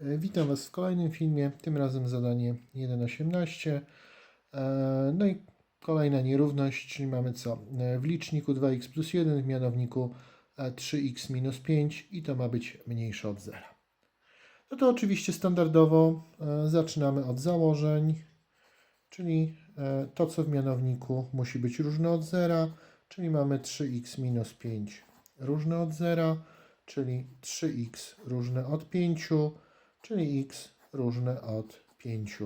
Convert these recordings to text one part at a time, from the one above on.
E, Witam Was w kolejnym filmie, tym razem zadanie 1.18. E, No i kolejna nierówność, czyli mamy co? E, W liczniku 2x plus 1, w mianowniku e, 3x minus 5 i to ma być mniejsze od 0. No to oczywiście standardowo zaczynamy od założeń, czyli to co w mianowniku musi być różne od 0, czyli mamy 3x minus 5 różne od 0, czyli 3x różne od 5, czyli x różne od 5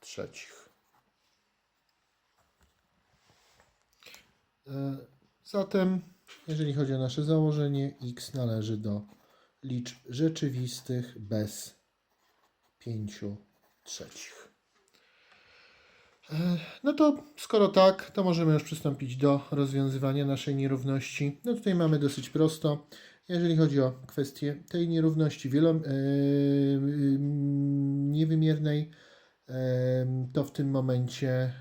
trzecich. E, Zatem, jeżeli chodzi o nasze założenie, x należy do liczb rzeczywistych bez 5 trzecich. E, No to skoro tak, to możemy już przystąpić do rozwiązywania naszej nierówności. No tutaj mamy dosyć prosto. Jeżeli chodzi o kwestię tej nierówności wielom, e, niewymiernej, e, to w tym momencie,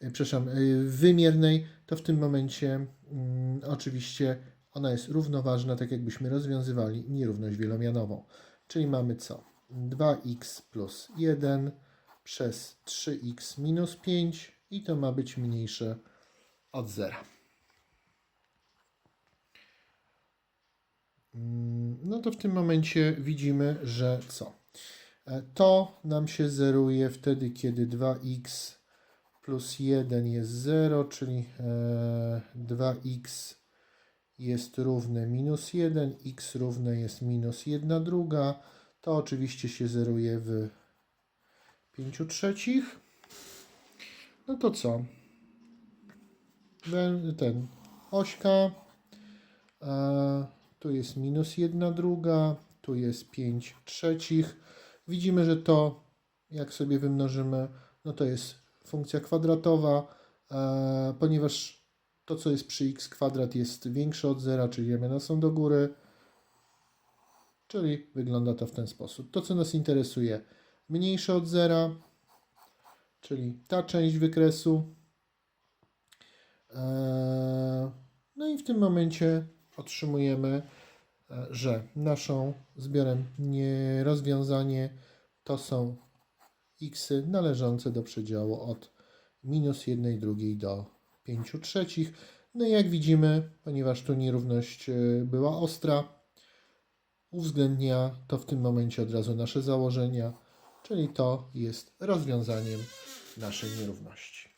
e, przepraszam, e, wymiernej, to w tym momencie mm, oczywiście ona jest równoważna, tak jakbyśmy rozwiązywali nierówność wielomianową. Czyli mamy co? 2x plus 1 przez 3x minus 5 i to ma być mniejsze od 0. No to w tym momencie widzimy, że co? E, To nam się zeruje wtedy, kiedy 2x plus 1 jest 0, czyli e, 2x jest równe minus 1, x równe jest minus 1 druga. To oczywiście się zeruje w 5 trzecich. No to co? Ten ośka. E, tu jest minus 1 druga. Tu jest 5 trzecich. Widzimy, że to, jak sobie wymnożymy, no to jest funkcja kwadratowa, e, ponieważ to, co jest przy x kwadrat jest większe od zera, czyli ramiona są do góry. Czyli wygląda to w ten sposób. To, co nas interesuje, mniejsze od zera, czyli ta część wykresu. Eee, No i w tym momencie otrzymujemy, e, że naszą zbiorem nie rozwiązanie to są x należące do przedziału od minus 1 drugiej do 5 trzecich. No i jak widzimy, ponieważ tu nierówność e, była ostra, uwzględnia to w tym momencie od razu nasze założenia, czyli to jest rozwiązaniem naszej nierówności.